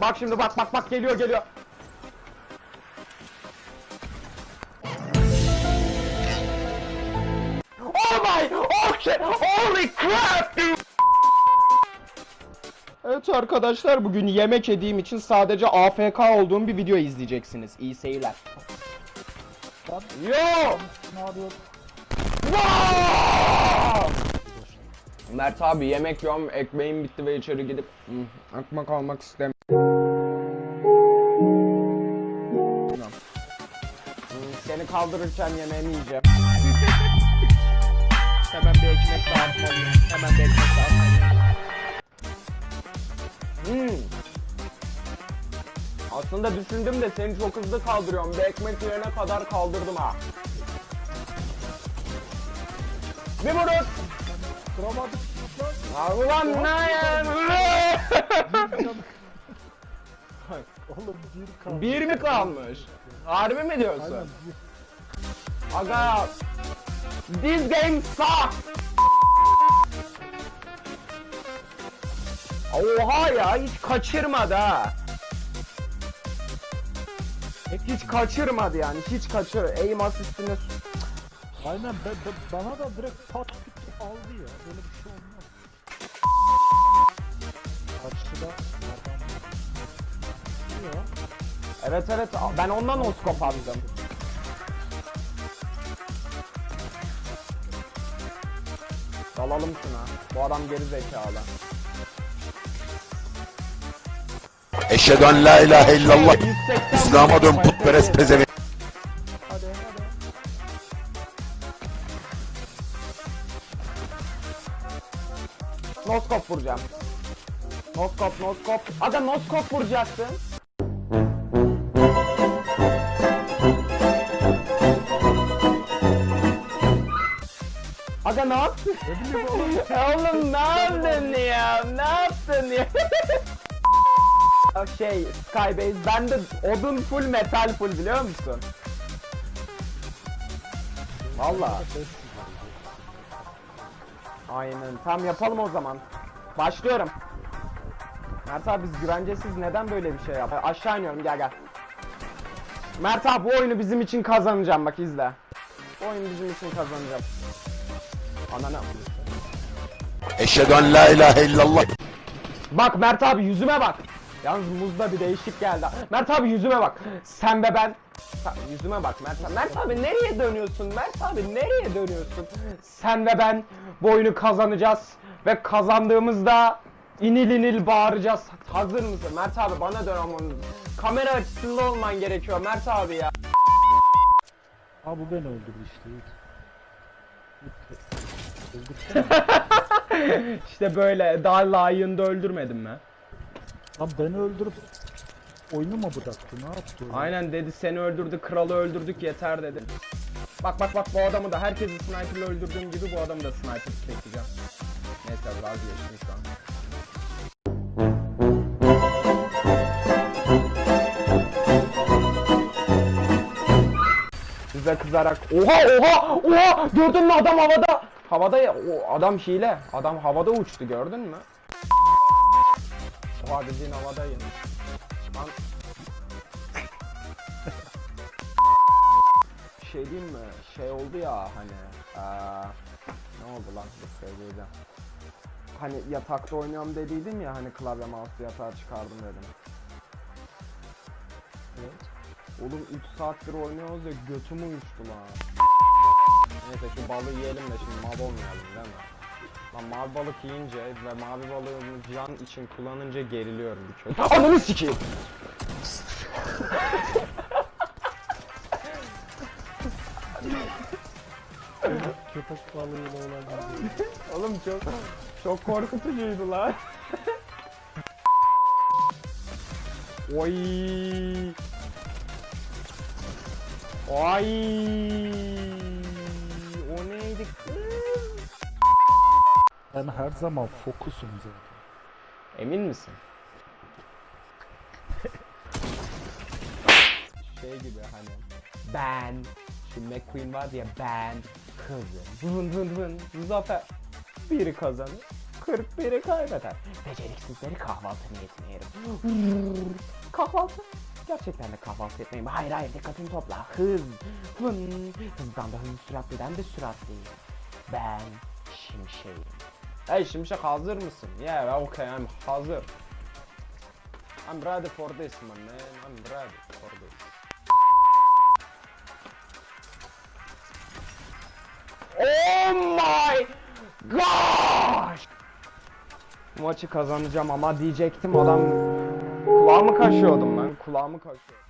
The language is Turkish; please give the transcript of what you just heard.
Bak şimdi bak bak bak geliyor geliyor. Oh my! Oh shit! Holy crap dude! Evet arkadaşlar bugün yemek yediğim için sadece AFK olduğum bir video izleyeceksiniz. İyi seyirler. Yo! Wow! Mert abi yemek yiyorum, ekmeğim bitti ve içeri gidip hmm, ekmek almak istemiyorum. Kaldırırken yemeğimi yiyeceğim. Hemen bir ekmek dağıtmalıyım. Hemen bir ekmek dağıtmalıyım. Hmm. Aslında düşündüm de seni çok hızlı kaldırıyorum. Bir ekmek yiyene kadar kaldırdım ha. Bir vurun. Duramadık. Ulan ne ya? Oğlum bir kaldı. Bir mi kalmış? Harbi mi Aynen diyorsun? bir. Aga This game sucks. Oha ya hiç kaçırmadı ha. Hiç kaçırmadı yani hiç kaçır. Aim asistini Aynen be, be- bana da direkt pat küt aldı ya. Böyle bir şey olmaz. Karşıda. Evet evet ben ondan oskop attım. Dalalım şuna. Bu adam geri zekalı. Eşhedü en la ilahe illallah. 180 İslam'a dön putperest pezevenk. Hadi hadi. Noskop vuracağım. Noskop noskop. Aga noskop vuracaksın. Aga ne yaptın? Ne bileyim oğlum. oğlum ne yaptın ya? Ne yaptın ya? şey Skybase bende odun full metal full biliyor musun? Valla. Aynen. Tam yapalım o zaman. Başlıyorum. Mert abi biz güvencesiz neden böyle bir şey yap? Aşağı iniyorum gel gel. Mert abi bu oyunu bizim için kazanacağım bak izle. Bu oyunu bizim için kazanacağım. Ananı. Eşhedü en la ilahe illallah. Bak Mert abi yüzüme bak. Yalnız muzda bir değişik geldi. Mert abi yüzüme bak. Sen ve ben. Yüzüme bak Mert abi. Mert abi nereye dönüyorsun? Mert abi nereye dönüyorsun? Sen ve ben bu oyunu kazanacağız. Ve kazandığımızda inil inil bağıracağız. Hazır mısın? Mert abi bana dön ama kamera açısında olman gerekiyor Mert abi ya. Ha bu beni öldürdü işte. İşte böyle daha layığında öldürmedim mi? Lan beni öldürüp oyunu mu bıraktı? Ne yaptı? Aynen dedi seni öldürdü kralı öldürdük yeter dedi. Bak bak bak bu adamı da herkesi sniperle öldürdüğüm gibi bu adamı da sniper keseceğim. Neyse vazgeçtim şu an. Size kızarak oha oha oha! Gördün mü adam havada? Havada ya o adam hile. Adam havada uçtu gördün mü? Oha dediğin havadayım Lan. Şey diyeyim mi? Şey oldu ya hani eee, ne oldu lan? Bir söyleyeceğim. Hani yatakta oynuyorum dediydim ya hani klavye mouse yatağa çıkardım dedim. Oğlum 3 saattir oynuyoruz ya götüm uyuştu lan. Neyse şu balığı yiyelim de şimdi mav olmayalım değil mi? Lan mavi balık yiyince ve mavi balığı can için kullanınca geriliyorum bir kötü. Ananı sikeyim! Köpek balığıyla olan bir Oğlum çok çok korkutucuydu lan. Oy. Ay. O neydi kız? Ben her zaman fokusum zaten. Emin misin? şey gibi hani ben şu McQueen var ya ben kızım vın vın vın zafer biri kazanır 41'i kaybeder. Beceriksizleri kahvaltı niyetine yerim. kahvaltı? Gerçekten de kahvaltı etmeyeyim. Hayır hayır dikkatini topla. Hız. Hın. Hızdan da hız süratliden de süratliyim. Ben şimşeğim. Hey şimşek hazır mısın? Yeah okay I'm hazır. I'm ready for this my man. I'm ready for this. Oh my gosh! Maçı kazanacağım ama diyecektim adam kulağımı kaşıyordum ben kulağımı kaşıyordum.